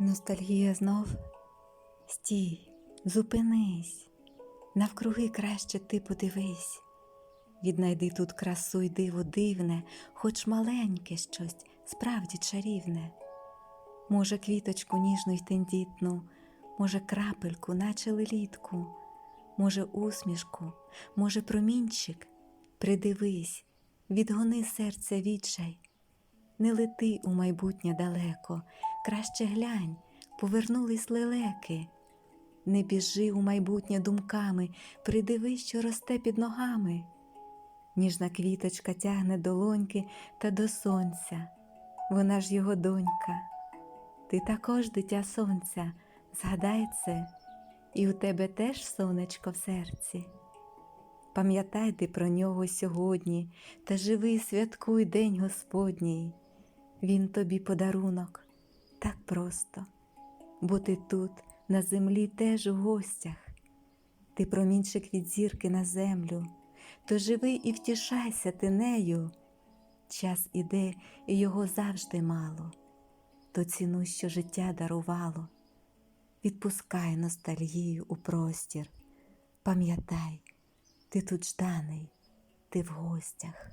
Ностальгія знов стій, зупинись, навкруги краще ти подивись. Віднайди тут красу й диво дивне, хоч маленьке щось, справді чарівне. Може, квіточку ніжну й тендітну, може, крапельку, наче лелітку, може, усмішку, може, промінчик. Придивись, відгони серця відчай. Не лети у майбутнє далеко, краще глянь, повернулись лелеки. Не біжи у майбутнє думками, придивись, що росте під ногами. Ніжна квіточка тягне долоньки та до сонця, вона ж його донька. Ти також дитя сонця, згадай це, і у тебе теж сонечко в серці. Пам'ятай ти про нього сьогодні та живи, святкуй День Господній. Він тобі подарунок просто, бо ти тут, на землі, теж у гостях. Ти промінчик від зірки на землю, то живи і втішайся ти нею. Час іде, і його завжди мало, то ціну, що життя дарувало. Відпускай ностальгію у простір, пам'ятай, ти тут жданий, ти в гостях.